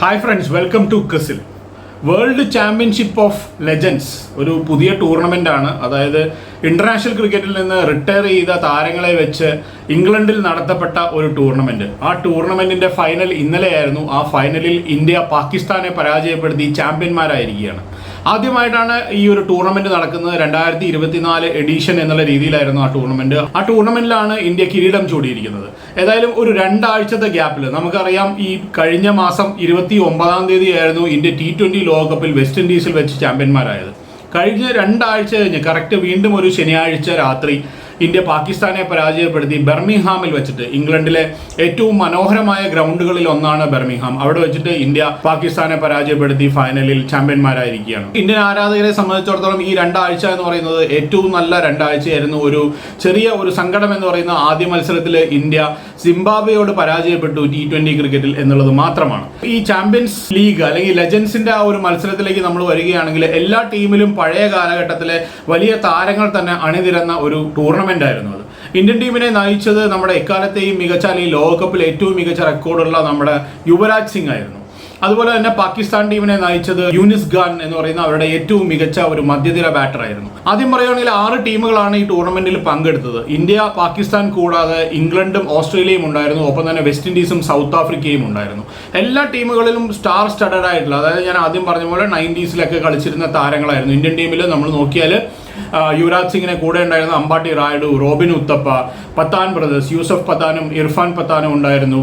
Hi friends welcome to ക്രിസിൽ world championship of legends ഒരു പുതിയ ടൂർണമെന്റ് ആണ്. അതായത് ഇന്റർനാഷണൽ ക്രിക്കറ്റിൽ നിന്ന് റിട്ടയർ ചെയ്ത താരങ്ങളെ വെച്ച് ഇംഗ്ലണ്ടിൽ നടത്തപ്പെട്ട ഒരു ടൂർണമെന്റ് ആ ടൂർണമെന്റിന്റെ ഫൈനൽ ഇന്നലെയായിരുന്നു. ആ ഫൈനലിൽ ഇന്ത്യ പാകിസ്ഥാനെ പരാജയപ്പെടുത്തി ചാമ്പ്യന്മാരായിരിക്കുകയാണ്. ആദ്യമായിട്ടാണ് ഈ ഒരു ടൂർണമെന്റ് നടക്കുന്നത്. രണ്ടായിരത്തി ഇരുപത്തിനാല് എഡീഷൻ എന്നുള്ള രീതിയിലായിരുന്നു ആ ടൂർണമെന്റ് ആ ടൂർണമെന്റിലാണ് ഇന്ത്യ കിരീടം ചൂടിയിരിക്കുന്നത്. ഏതായാലും ഒരു രണ്ടാഴ്ചത്തെ ഗ്യാപ്പിൽ നമുക്കറിയാം ഈ കഴിഞ്ഞ മാസം ഇരുപത്തി ഒമ്പതാം തീയതിയായിരുന്നു ഇന്ത്യ ടി ട്വന്റി ലോകകപ്പിൽ വെസ്റ്റ് ഇൻഡീസിൽ വെച്ച് ചാമ്പ്യന്മാരായത്. കഴിഞ്ഞ രണ്ടാഴ്ച കഴിഞ്ഞ് കറക്റ്റ് വീണ്ടും ഒരു ശനിയാഴ്ച രാത്രി ഇന്ത്യ പാകിസ്ഥാനെ പരാജയപ്പെടുത്തി ബെർമിംഗ്ഹാമിൽ വെച്ചിട്ട് ഇംഗ്ലണ്ടിലെ ഏറ്റവും മനോഹരമായ ഗ്രൗണ്ടുകളിൽ ഒന്നാണ് ബെർമിംഗ്ഹാം അവിടെ വെച്ചിട്ട് ഇന്ത്യ പാകിസ്ഥാനെ പരാജയപ്പെടുത്തി ഫൈനലിൽ ചാമ്പ്യന്മാരായിരിക്കുകയാണ്. ഇന്ത്യൻ ആരാധകരെ സംബന്ധിച്ചിടത്തോളം ഈ രണ്ടാഴ്ച എന്ന് പറയുന്നത് ഏറ്റവും നല്ല രണ്ടാഴ്ചയായിരുന്നു. ഒരു ചെറിയ ഒരു സങ്കടം എന്ന് പറയുന്ന ആദ്യ മത്സരത്തിൽ ഇന്ത്യ സിംബാബ്വെയോട് പരാജയപ്പെട്ടു ടി ട്വന്റി ക്രിക്കറ്റിൽ എന്നുള്ളത് മാത്രമാണ്. ഈ ചാമ്പ്യൻസ് ലീഗ് അല്ലെങ്കിൽ ലെജൻസിന്റെ ആ ഒരു മത്സരത്തിലേക്ക് നമ്മൾ വരികയാണെങ്കിൽ എല്ലാ ടീമിലും പഴയ കാലഘട്ടത്തിലെ വലിയ താരങ്ങൾ തന്നെ അണിനിരന്ന ഒരു ടൂർണമെന്റ് ആയിരുന്നു അത്. ഇന്ത്യൻ ടീമിനെ നയിച്ചത് നമ്മുടെ എക്കാലത്തെയും മികച്ച അല്ലെങ്കിൽ ലോകകപ്പിൽ ഏറ്റവും മികച്ച റെക്കോർഡുള്ള നമ്മുടെ യുവരാജ് സിംഗ് ആയിരുന്നു. അതുപോലെ തന്നെ പാകിസ്ഥാൻ ടീമിനെ നയിച്ചത് യൂനിസ് ഖാൻ എന്ന് പറയുന്ന അവരുടെ ഏറ്റവും മികച്ച ഒരു മധ്യനിര ബാറ്റർ ആയിരുന്നു. ആദ്യം പറയുകയാണെങ്കിൽ ആറ് ടീമുകളാണ് ഈ ടൂർണമെന്റിൽ പങ്കെടുത്തത്. ഇന്ത്യ പാകിസ്ഥാൻ കൂടാതെ ഇംഗ്ലണ്ടും ഓസ്ട്രേലിയയും ഉണ്ടായിരുന്നു. ഒപ്പം തന്നെ വെസ്റ്റ് ഇൻഡീസും സൗത്ത് ആഫ്രിക്കയും ഉണ്ടായിരുന്നു. എല്ലാ ടീമുകളിലും സ്റ്റാർ സ്റ്റഡഡ് ആയിട്ടുള്ള അതായത് ഞാൻ ആദ്യം പറഞ്ഞ പോലെ നയന്റീസിലൊക്കെ കളിച്ചിരുന്ന താരങ്ങളായിരുന്നു. ഇന്ത്യൻ ടീമിൽ നമ്മൾ നോക്കിയാൽ യുവരാജ് സിംഗിനെ കൂടെ ഉണ്ടായിരുന്ന അമ്പാട്ടി റായിഡു റോബിൻ ഉത്തപ്പ പത്താൻ ബ്രദേഴ്സ് യൂസഫ് പത്താനും ഇർഫാൻ പത്താനും ഉണ്ടായിരുന്നു.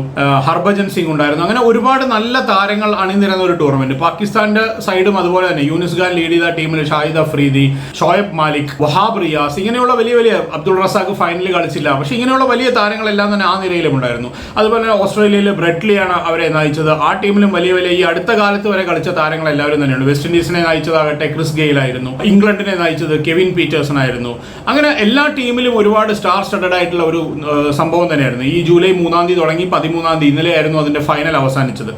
ഹർഭജൻ സിംഗ് ഉണ്ടായിരുന്നു. അങ്ങനെ ഒരുപാട് നല്ല താരങ്ങൾ അണിനിരന്ന ഒരു ടൂർണമെന്റ് പാകിസ്ഥാന്റെ സൈഡും അതുപോലെ തന്നെ. യൂനിസ് ഖാൻ ലീഡ് ചെയ്ത ടീമിൽ ഷാഹിദ് അഫ്രീദി ഷോയബ് മാലിക് വഹാബ് റിയാസ് ഇങ്ങനെയുള്ള വലിയ വലിയ അബ്ദുൾ റസാഖ് ഫൈനലിൽ കളിച്ചില്ല. പക്ഷെ ഇങ്ങനെയുള്ള വലിയ താരങ്ങളെല്ലാം തന്നെ ആ നിരയിലും ഉണ്ടായിരുന്നു. അതുപോലെ ഓസ്ട്രേലിയയിൽ ബ്രെഡ്ലിയാണ് അവരെ നയിച്ചത്. ആ ടീമിലും വലിയ വലിയ ഈ അടുത്ത കാലത്ത് വരെ കളിച്ച താരങ്ങൾ എല്ലാവരും തന്നെയാണ് വെസ്റ്റ് ഇൻഡീസിനെ നയിച്ചതാകട്ടെ ക്രിസ് ഗെയിലായിരുന്നു. ഇംഗ്ലണ്ടിനെ നയിച്ചത് കെവിൻ പീറ്റേഴ്സൺ ആയിരുന്നു അങ്ങനെ എല്ലാ ടീമിലും ഒരുപാട് സ്റ്റാർ സ്റ്റഡഡ് ആയിട്ടുള്ള ഒരു സംഭവം തന്നെയായിരുന്നു. ഈ ജൂലൈ മൂന്നാം തീയതി തുടങ്ങി പതിമൂന്നാം തീയതി ഇന്നലെയായിരുന്നു അതിന്റെ ഫൈനൽ അവസാനിച്ചത്.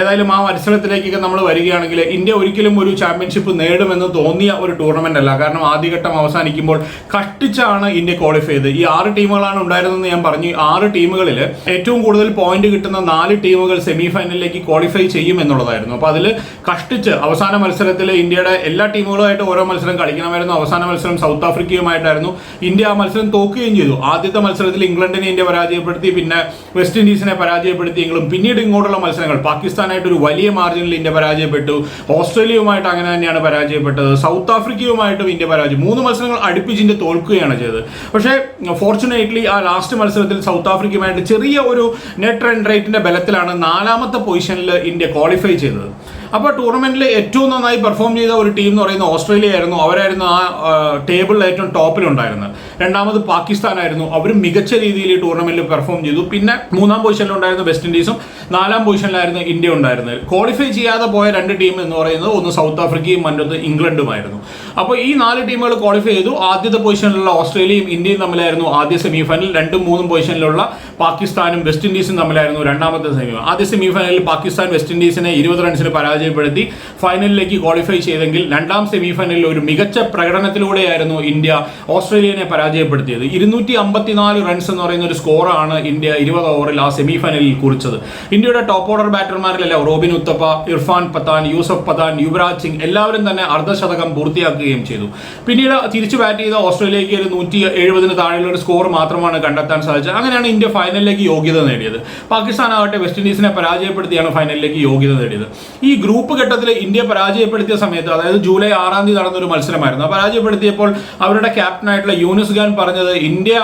ഏതായാലും ആ മത്സരത്തിലേക്കൊക്കെ നമ്മൾ വരികയാണെങ്കിൽ ഇന്ത്യ ഒരിക്കലും ഒരു ചാമ്പ്യൻഷിപ്പ് നേടുമെന്ന് തോന്നിയ ഒരു ടൂർണമെന്റ് അല്ല. കാരണം ആദ്യഘട്ടം അവസാനിക്കുമ്പോൾ കഷ്ടിച്ചാണ് ഇന്ത്യ ക്വാളിഫൈ ചെയ്ത്. ഈ ആറ് ടീമുകളാണ് ഉണ്ടായിരുന്നതെന്ന് ഞാൻ പറഞ്ഞു. ആറ് ടീമുകളിൽ ഏറ്റവും കൂടുതൽ പോയിന്റ് കിട്ടുന്ന നാല് ടീമുകൾ സെമി ഫൈനലിലേക്ക് ക്വാളിഫൈ ചെയ്യും എന്നുള്ളതായിരുന്നു. അപ്പോൾ അതിൽ കഷ്ടിച്ച് അവസാന മത്സരത്തിൽ ഇന്ത്യയുടെ എല്ലാ ടീമുകളുമായിട്ട് ഓരോ മത്സരം കളിക്കണമായിരുന്നു. അവസാന മത്സരം സൗത്ത് ആഫ്രിക്കയുമായിട്ടായിരുന്നു. ഇന്ത്യ ആ മത്സരം തോക്കുകയും ചെയ്തു. ആദ്യത്തെ മത്സരത്തിൽ ഇംഗ്ലണ്ടിനെ ഇന്ത്യ പരാജയപ്പെടുത്തി. പിന്നെ വെസ്റ്റ് ഇൻഡീസിനെ പരാജയപ്പെടുത്തിയെങ്കിലും പിന്നീട് ഇങ്ങോട്ടുള്ള മത്സരങ്ങൾ പാകിസ്ഥാനായിട്ട് ഒരു വലിയ മാർജിനിൽ ഇന്ത്യ പരാജയപ്പെട്ടു. ഓസ്ട്രേലിയയുമായിട്ട് അങ്ങനെ തന്നെയാണ് പരാജയപ്പെട്ടത്. സൗത്ത് ആഫ്രിക്കയുമായിട്ടും ഇന്ത്യ പരാജയം. മൂന്ന് മത്സരങ്ങൾ അടുപ്പിച്ച് ഇന്ത്യ തോൽക്കുകയാണ് ചെയ്തത്. പക്ഷേ ഫോർച്ചുനേറ്റ്ലി ആ ലാസ്റ്റ് മത്സരത്തിൽ സൗത്ത് ആഫ്രിക്കയുമായിട്ട് ചെറിയ ഒരു നെറ്റ് റൺ റേറ്റിന്റെ ബലത്തിലാണ് നാലാമത്തെ പൊസിഷനിൽ ഇന്ത്യ ക്വാളിഫൈ ചെയ്തത്. അപ്പോൾ ടൂർണമെന്റിൽ ഏറ്റവും നന്നായി പെർഫോം ചെയ്ത ഒരു ടീം എന്ന് പറയുന്നത് ഓസ്ട്രേലിയ ആയിരുന്നു അവരായിരുന്നു ആ ടേബിളിൽ ഏറ്റവും ടോപ്പിലുണ്ടായിരുന്നത് രണ്ടാമത് പാകിസ്ഥാനായിരുന്നു. അവർ മികച്ച രീതിയിൽ ഈ ടൂർണമെന്റിൽ പെർഫോം ചെയ്തു. പിന്നെ മൂന്നാം പൊസിഷനിൽ ഉണ്ടായിരുന്ന വെസ്റ്റ് ഇൻഡീസും നാലാം പൊസിഷനിലായിരുന്നു ഇന്ത്യ ഉണ്ടായിരുന്നത്. ക്വാളിഫൈ ചെയ്യാതെ പോയ രണ്ട് ടീം എന്ന് പറയുന്നത് ഒന്ന് സൗത്ത് ആഫ്രിക്കയും മറ്റൊന്ന് ഇംഗ്ലണ്ടുമായിരുന്നു. അപ്പോൾ ഈ നാല് ടീമുകൾ ക്വാളിഫൈ ചെയ്തു. ആദ്യത്തെ പൊസിഷനിലുള്ള ഓസ്ട്രേലിയയും ഇന്ത്യയും തമ്മിലായിരുന്നു ആദ്യ സെമിഫൈനൽ രണ്ടും മൂന്നും പൊസിഷനിലുള്ള പാകിസ്ഥാനും വെസ്റ്റ് ഇൻഡീസും തമ്മിലായിരുന്നു രണ്ടാമത്തെ സെമി. ആദ്യ സെമി ഫൈനലിൽ പാകിസ്ഥാൻ വെസ്റ്റ് ഇൻഡീസിനെ ഇരുപത് റൺസിന് പരാജയപ്പെടുത്തി ഫൈനലിലേക്ക് ക്വാളിഫൈ ചെയ്തെങ്കിൽ രണ്ടാം സെമി ഫൈനലിൽ ഒരു മികച്ച പ്രകടനത്തിലൂടെയായിരുന്നു ഇന്ത്യ ഓസ്ട്രേലിയനെ പരാജയപ്പെടുത്തിയത്. ഇരുന്നൂറ്റി അമ്പത്തിനാല് റൺസ് എന്ന് പറയുന്ന ഒരു സ്കോറാണ് ഇന്ത്യ ഇരുപത് ഓവറിൽ ആ സെമി ഫൈനലിൽ കുറിച്ചത്. ഇന്ത്യയുടെ ടോപ്പ് ഓർഡർ ബാറ്റർമാരിലെല്ലാം റോബിൻ ഉത്തപ്പ ഇർഫാൻ പത്താൻ യൂസഫ് പത്താൻ യുവരാജ് സിംഗ് എല്ലാവരും തന്നെ അർദ്ധശതകം പൂർത്തിയാക്കുകയും ചെയ്തു. പിന്നീട് തിരിച്ചു ബാറ്റ് ചെയ്ത ഓസ്ട്രേലിയക്ക് ഒരു നൂറ്റി എഴുപതിന് താഴെയുള്ള ഒരു സ്കോർ മാത്രമാണ് കണ്ടെത്താൻ സാധിച്ചത്. അങ്ങനെയാണ് ഇന്ത്യ ഫൈനലിലേക്ക് യോഗ്യത നേടിയത്. പാകിസ്ഥാൻ ആവട്ടെ വെസ്റ്റ് ഇൻഡീസിനെ പരാജയപ്പെടുത്തിയാണ് ഫൈനലിലേക്ക് യോഗ്യത നേടിയത്. ഈ ഗ്രൂപ്പ് ഘട്ടത്തിൽ ഇന്ത്യ പരാജയപ്പെടുത്തിയ സമയത്ത് അതായത് ജൂലൈ ആറാം തീയതി നടന്നൊരു മത്സരമായിരുന്നു. പരാജയപ്പെടുത്തിയപ്പോൾ അവരുടെ ക്യാപ്റ്റനായിട്ടുള്ള യൂനിസ് ഖാൻ പറഞ്ഞത് ഇന്ത്യ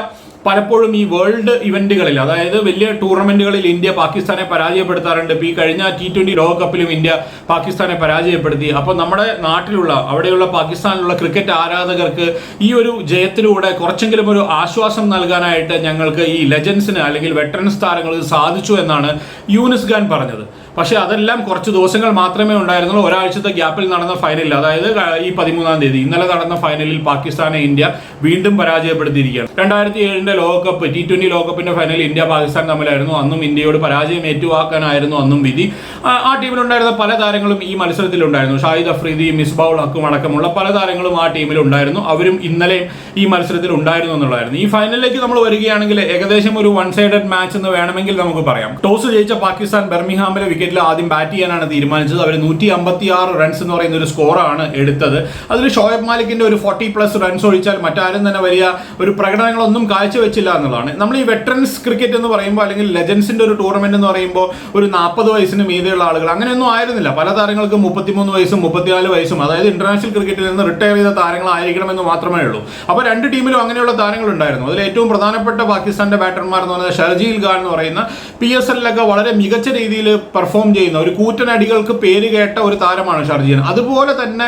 പലപ്പോഴും ഈ വേൾഡ് ഇവന്റുകളിൽ അതായത് വലിയ ടൂർണമെന്റുകളിൽ ഇന്ത്യ പാകിസ്ഥാനെ പരാജയപ്പെടുത്താറുണ്ട്. ഇപ്പൊ ഈ കഴിഞ്ഞ ടി ട്വന്റി ലോകകപ്പിലും ഇന്ത്യ പാകിസ്ഥാനെ പരാജയപ്പെടുത്തി. അപ്പോൾ നമ്മുടെ നാട്ടിലുള്ള അവിടെയുള്ള പാകിസ്ഥാനിലുള്ള ക്രിക്കറ്റ് ആരാധകർക്ക് ഈ ഒരു ജയത്തിലൂടെ കുറച്ചെങ്കിലും ഒരു ആശ്വാസം നൽകാനായിട്ട് ഞങ്ങൾക്ക് ഈ ലെജൻസിന് അല്ലെങ്കിൽ വെറ്ററൻസ് താരങ്ങൾക്ക് സാധിച്ചു എന്നാണ് യൂനിസ് ഖാൻ പറഞ്ഞത്. പക്ഷേ അതെല്ലാം കുറച്ച് ദിവസങ്ങൾ മാത്രമേ ഉണ്ടായിരുന്നുള്ളൂ. ഒരാഴ്ചത്തെ ഗ്യാപ്പിൽ നടന്ന ഫൈനലിൽ അതായത് ഈ പതിമൂന്നാം തീയതി. ഇന്നലെ നടന്ന ഫൈനലിൽ പാകിസ്ഥാനെ ഇന്ത്യ വീണ്ടും പരാജയപ്പെടുത്തിയിരിക്കുകയാണ്. രണ്ടായിരത്തി ഏഴിന്റെ ലോകകപ്പ് ടി ട്വന്റി ലോകകപ്പിന്റെ ഫൈനൽ ഇന്ത്യ പാകിസ്ഥാൻ തമ്മിലായിരുന്നു. അന്നും ഇന്ത്യയോട് പരാജയം ഏറ്റുവാക്കാനായിരുന്നു അന്നും വിധി. ആ- ടീമിലുണ്ടായിരുന്ന പല താരങ്ങളും ഈ മത്സരത്തിലുണ്ടായിരുന്നു. ഷാഹിദ് അഫ്രീദി മിസ്ബാവുൾ ഹക്കും അടക്കമുള്ള പല താരങ്ങളും ആ ടീമിൽ ഉണ്ടായിരുന്നു അവരും ഇന്നലെയും ഈ മത്സരത്തിൽ ഉണ്ടായിരുന്നു എന്നുള്ളതായിരുന്നു. ഈ ഫൈനലിലേക്ക് നമ്മൾ വരികയാണെങ്കിൽ ഏകദേശം ഒരു വൺ സൈഡഡ് മാച്ച് എന്ന് വേണമെങ്കിൽ നമുക്ക് പറയാം. ടോസ് ജയിച്ച പാകിസ്ഥാൻ ബെർമിഹാമിലെ വിക്കറ്റ് വിക്കറ്റിൽ ആദ്യം ബാറ്റ് ചെയ്യാനാണ് തീരുമാനിച്ചത്. അവർ നൂറ്റി അമ്പത്തി ആറ് റൺസ് എന്ന് പറയുന്ന ഒരു സ്കോറാണ് എടുത്തത്. അതിൽ ഷോയബ് മാലിക്കിന്റെ ഒരു ഫോർട്ടി പ്ലസ് റൺസ് ഒഴിച്ചാൽ മറ്റാരും തന്നെ വലിയ ഒരു പ്രകടനങ്ങളൊന്നും കാഴ്ചവെച്ചില്ല എന്നുള്ളതാണ്. നമ്മൾ ഈ വെറ്ററൻസ് ക്രിക്കറ്റ് എന്ന് പറയുമ്പോൾ അല്ലെങ്കിൽ ലെജൻസിന്റെ ഒരു ടൂർണമെന്റ് എന്ന് പറയുമ്പോൾ ഒരു നാൽപ്പത് വയസ്സിന് മീതെയുള്ള ആളുകൾ അങ്ങനെയൊന്നും ആയിരുന്നില്ല. പല താരങ്ങൾക്കും മുപ്പത്തിമൂന്ന് വയസ്സും മുപ്പത്തിനാല് വയസ്സും അതായത് ഇന്റർനാഷണൽ ക്രിക്കറ്റിൽ നിന്ന് റിട്ടയർ ചെയ്ത താരങ്ങളായിരിക്കണമെന്ന് മാത്രമേ ഉള്ളൂ. അപ്പോൾ രണ്ട് ടീമിലും അങ്ങനെയുള്ള താരങ്ങൾ ഉണ്ടായിരുന്നു. അതിൽ ഏറ്റവും പ്രധാനപ്പെട്ട പാകിസ്ഥാന്റെ ബാറ്റർമാർ എന്ന് പറയുന്നത് ഷർജീൽ ഖാൻ എന്ന് പറയുന്ന പി എസ് എല്ലിലൊക്കെ വളരെ മികച്ച രീതിയിൽ പെർഫോം ചെയ്യുന്ന ഒരു കൂറ്റൻ അടികൾക്ക് പേര് കേട്ട ഒരു താരമാണ് ഷർജീൻ. അതുപോലെ തന്നെ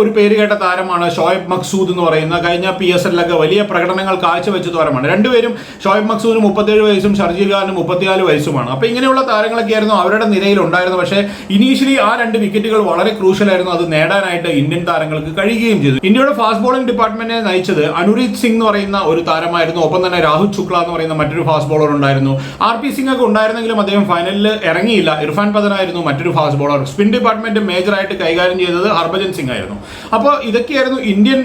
ഒരു പേര് കേട്ട താരമാണ് ഷോയബ് മക്സൂദ് എന്ന് പറയുന്ന കഴിഞ്ഞ പി എസ് എല്ലിലൊക്കെ വലിയ പ്രകടനങ്ങൾ കാഴ്ചവെച്ച താരമാണ്. രണ്ടുപേരും ഷോയബ് മക്സൂദിന് മുപ്പത്തേഴ് വയസ്സും ഷർജീൽ ഖാനും മുപ്പത്തിനാല് വയസ്സുമാണ്. അപ്പോൾ ഇങ്ങനെയുള്ള താരങ്ങളൊക്കെ ആയിരുന്നു അവരുടെ നിരയിൽ ഉണ്ടായിരുന്നത്. പക്ഷേ ഇനീഷ്യലി ആ രണ്ട് വിക്കറ്റുകൾ വളരെ ക്രൂഷ്യലായിരുന്നു അത് നേടാനായിട്ട് ഇന്ത്യൻ താരങ്ങൾക്ക് കഴിയുകയും ചെയ്തു. ഇന്ത്യയുടെ ഫാസ്റ്റ് ബോളിംഗ് ഡിപ്പാർട്ട്മെന്റിനെ നയിച്ചത് അനുരീത് സിംഗ് എന്ന് പറയുന്ന ഒരു താരമായിരുന്നു. ഒപ്പം തന്നെ രാഹുൽ ശുക്ല എന്ന് പറയുന്ന മറ്റൊരു ഫാസ്റ്റ് ബോളർ ഉണ്ടായിരുന്നു. ആർ പി സിംഗ് ഒക്കെ ഉണ്ടായിരുന്നെങ്കിലും അദ്ദേഹം ഫൈനലിൽ ഇറങ്ങിയില്ല. ഇർഫാൻ പതനായിരുന്നു മറ്റൊരു ഫാസ്റ്റ് ബോളർ സ്പിൻ ഡിപ്പാർട്ട്മെന്റ് മേജറായിട്ട് കൈകാര്യം ചെയ്തത് ഹർഭജൻ സിംഗ് ആയിരുന്നു. അപ്പോൾ ഇതൊക്കെയായിരുന്നു ഇന്ത്യൻ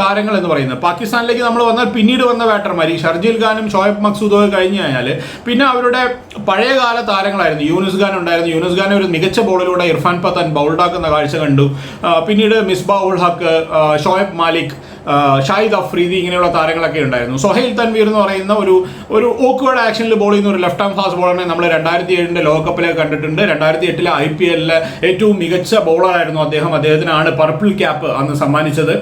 താരങ്ങൾ എന്ന് പറയുന്നത്. പാകിസ്ഥാനിലേക്ക് നമ്മൾ വന്നാൽ പിന്നീട് വന്ന ബാറ്റർമാർ ഈ ഷർജീൽ ഖാനും ഷോയബ് മക്സൂദോ കഴിഞ്ഞു കഴിഞ്ഞാൽ പിന്നെ അവരുടെ പഴയകാല താരങ്ങളായിരുന്നു. യൂനുസ് ഖാൻ ഉണ്ടായിരുന്നു. യൂനുസ് ഖാൻ ഒരു മികച്ച ബോളിലൂടെ ഇർഫാൻ പത്താൻ ബൗൾഡാക്കുന്ന കാഴ്ച കണ്ടു. പിന്നീട് മിസ്ബാ ഉൾ ഹക്ക് ഷോയബ് മാലിക് ഷാഹിദ് അഫ്രീദി ഇങ്ങനെയുള്ള താരങ്ങളൊക്കെ ഉണ്ടായിരുന്നു. സൊഹൈൽ തൻവീർ എന്ന് പറയുന്ന ഒരു ഒരു ഓക്വേർഡ് ആക്ഷനിൽ ബോൾ ചെയ്യുന്ന ഒരു ലെഫ്റ്റ് ആം ഫാസ്റ്റ് ബോളറിനെ നമ്മൾ രണ്ടായിരത്തി ഏഴിന്റെ ലോകകപ്പിലെ കണ്ടിട്ടുണ്ട്. രണ്ടായിരത്തി എട്ടിലെ ഐ പി എല്ലിലെ ഏറ്റവും മികച്ച ബോളറായിരുന്നു അദ്ദേഹം. അദ്ദേഹത്തിനാണ് പർപ്പിൾ ക്യാപ്പ് അന്ന് സമ്മാനിച്ചത്.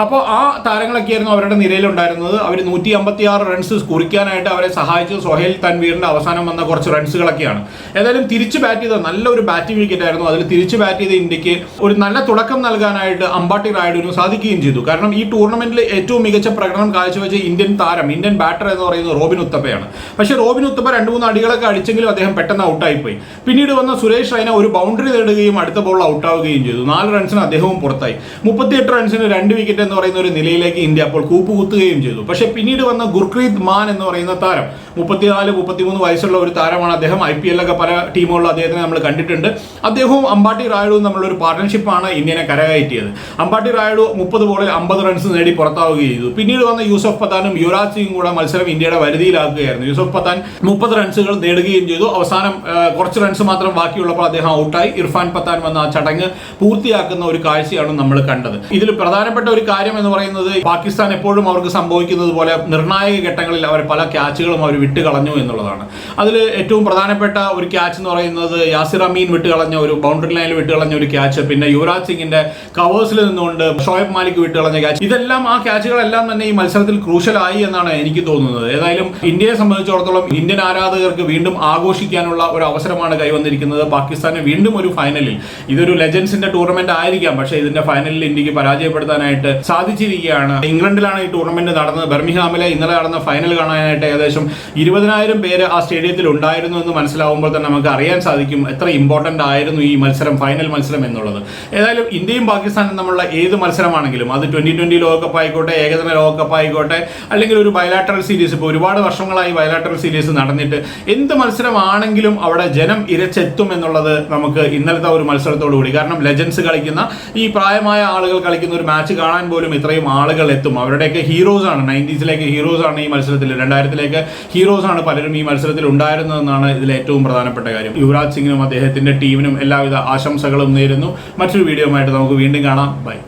അപ്പോൾ ആ താരങ്ങളൊക്കെയായിരുന്നു അവരുടെ നിരയിലുണ്ടായിരുന്നത്. അവർ നൂറ്റി അമ്പത്തി ആറ് റൺസ് കുറിക്കാനായിട്ട് അവരെ സഹായിച്ചു സൊഹേൽ തൻവീറിന്റെ അവസാനം വന്ന കുറച്ച് റൺസുകളൊക്കെയാണ് ഏതായാലും തിരിച്ച് ബാറ്റ് ചെയ്ത നല്ലൊരു ബാറ്റിംഗ് വിക്കറ്റ് ആയിരുന്നു. അതിൽ തിരിച്ച് ബാറ്റ് ചെയ്ത ഇന്ത്യയ്ക്ക് ഒരു നല്ല തുടക്കം നൽകാനായിട്ട് അമ്പാട്ടി റായിഡിന് സാധിക്കുകയും ചെയ്തു. കാരണം ഈ ടൂർണമെന്റിൽ ഏറ്റവും മികച്ച പ്രകടനം കാഴ്ചവെച്ച ഇന്ത്യൻ താരം ഇന്ത്യൻ ബാറ്റർ എന്ന് പറയുന്നത് റോബിൻ ഉത്തപ്പയാണ്. പക്ഷേ റോബിൻ ഉത്തപ്പ രണ്ട് മൂന്ന് അടികളൊക്കെ അടിച്ചെങ്കിലും അദ്ദേഹം പെട്ടെന്ന് ഔട്ടായിപ്പോയി പിന്നീട് വന്ന സുരേഷ് റൈന ഒരു ബൗണ്ടറി നേടുകയും അടുത്ത ബോൾ ഔട്ടാവുകയും ചെയ്തു. നാല് റൺസിന് അദ്ദേഹവും പുറത്തായി. മുപ്പത്തിയെട്ട് റൺസിന് രണ്ട് വിക്കറ്റ് എന്ന് പറയുന്ന ഒരു നിലയിലേക്ക് ഇന്ത്യ അപ്പോൾ കൂപ്പുകുത്തുകയും ചെയ്തു. പക്ഷേ പിന്നീട് വന്ന ഗുർക്രീത് മാൻ എന്ന് പറയുന്ന താരം മുപ്പത്തിനാല് മുപ്പത്തിമൂന്ന് വയസ്സുള്ള ഒരു താരമാണ് അദ്ദേഹം. ഐ പി എല്ലൊക്കെ പല ടീമുകളിലും അദ്ദേഹത്തിനെ നമ്മൾ കണ്ടിട്ടുണ്ട്. അദ്ദേഹവും അമ്പാട്ടി റായുഡും തമ്മിലൊരു പാർട്ട്ണർഷിപ്പാണ് ഇന്ത്യനെ കരകയറ്റിയത്. അമ്പാട്ടി റായുഡു മുപ്പത് ബോളിൽ അമ്പത് റൺസ് നേടി പുറത്താവുകയും ചെയ്തു. പിന്നീട് വന്ന യൂസഫ് പത്താനും യുവരാജ് സിംഗും കൂടെ മത്സരം ഇന്ത്യയുടെ വരുതിയിലാക്കുകയായിരുന്നു. യൂസഫ് പത്താൻ മുപ്പത് റൺസുകൾ നേടുകയും ചെയ്തു. അവസാനം കുറച്ച് റൺസ് മാത്രം ബാക്കിയുള്ളപ്പോൾ അദ്ദേഹം ഔട്ടായി ഇർഫാൻ പത്താൻ വന്ന ആ ചടങ്ങ് പൂർത്തിയാക്കുന്ന ഒരു കാഴ്ചയാണ് നമ്മൾ കണ്ടത്. ഇതിൽ പ്രധാനപ്പെട്ട ഒരു കാര്യം എന്ന് പറയുന്നത് പാകിസ്ഥാൻ എപ്പോഴും അവർക്ക് സംഭവിക്കുന്നത് പോലെ നിർണായക ഘട്ടങ്ങളിൽ അവർ പല ക്യാച്ചുകളും അവർ വിട്ടുകളഞ്ഞു എന്നുള്ളതാണ്. അതിൽ ഏറ്റവും പ്രധാനപ്പെട്ട ഒരു ക്യാച്ച് എന്ന് പറയുന്നത് യാസിർ അമീൻ വിട്ടുകളഞ്ഞ ഒരു ബൗണ്ടറി ലൈനിൽ വിട്ടുകളഞ്ഞ ഒരു ക്യാച്ച് പിന്നെ യുവരാജ് സിംഗിന്റെ കവേഴ്സിൽ നിന്നുകൊണ്ട് ഷോയബ് മാലിക് വിട്ടുകളഞ്ഞ ക്യാച്ച്. ഇതെല്ലാം ആ ക്യാച്ചുകളെല്ലാം തന്നെ ഈ മത്സരത്തിൽ ക്രൂഷ്യലായി എന്നാണ് എനിക്ക് തോന്നുന്നത്. ഏതായാലും ഇന്ത്യയെ സംബന്ധിച്ചിടത്തോളം ഇന്ത്യൻ ആരാധകർക്ക് വീണ്ടും ആഘോഷിക്കാനുള്ള ഒരു അവസരമാണ് കൈവന്നിരിക്കുന്നത്. പാകിസ്ഥാന് വീണ്ടും ഒരു ഫൈനലിൽ. ഇതൊരു ലെജൻസിന്റെ ടൂർണമെന്റ് ആയിരിക്കാം. പക്ഷേ ഇതിന്റെ ഫൈനലിൽ ഇന്ത്യയ്ക്ക് പരാജയപ്പെടുത്താനായിട്ട് സാധിച്ചിരിക്കുകയാണ്. ഇംഗ്ലണ്ടിലാണ് ഈ ടൂർണമെന്റ് നടന്നത്. ബർമിഹാമിലെ ഇന്നലെ നടന്ന ഫൈനൽ കാണാനായിട്ട് ഏകദേശം ഇരുപതിനായിരം പേര് ആ സ്റ്റേഡിയത്തിൽ ഉണ്ടായിരുന്നു എന്ന് മനസ്സിലാവുമ്പോൾ തന്നെ നമുക്ക് അറിയാൻ സാധിക്കും എത്ര ഇമ്പോർട്ടന്റ് ആയിരുന്നു ഈ മത്സരം ഫൈനൽ മത്സരം എന്നുള്ളത്. ഏതായാലും ഇന്ത്യയും പാകിസ്ഥാനും തമ്മിലുള്ള ഏത് മത്സരമാണെങ്കിലും അത് ട്വന്റി ട്വന്റി ലോകകപ്പ് ആയിക്കോട്ടെ ഏകദിന ലോകകപ്പ് ആയിക്കോട്ടെ അല്ലെങ്കിൽ ഒരു ബയലാറ്ററൽ സീരീസ് ഇപ്പോൾ ഒരുപാട് വർഷങ്ങളായി ബയലാറ്ററൽ സീരീസ് നടന്നിട്ട് എന്ത് മത്സരമാണെങ്കിലും അവിടെ ജനം ഇരച്ചെത്തും എന്നുള്ളത് നമുക്ക് ഇന്നലത്തെ ഒരു മത്സരത്തോടു കൂടി കാരണം ലെജൻസ് കളിക്കുന്ന ഈ പ്രായമായ ആളുകൾ കളിക്കുന്ന ഒരു മാച്ച് കാണാൻ പോലും ഇത്രയും ആളുകൾ എത്തും. അവരുടെയൊക്കെ ഹീറോസ് ആണ്. നയന്റീസിലേക്ക് ഹീറോസ് ആണ് ഈ മത്സരത്തിൽ. രണ്ടായിരത്തിലേക്ക് ഹീറോസ് ആണ് പലരും ഈ മത്സരത്തിൽ ഉണ്ടായിരുന്നതെന്നാണ് ഇതിൽ ഏറ്റവും പ്രധാനപ്പെട്ട കാര്യം. യുവരാജ് സിംഗിനും അദ്ദേഹത്തിന്റെ ടീമിനും എല്ലാവിധ ആശംസകളും നേരുന്നു. മറ്റൊരു വീഡിയോ ആയിട്ട് നമുക്ക് വീണ്ടും കാണാം. ബൈ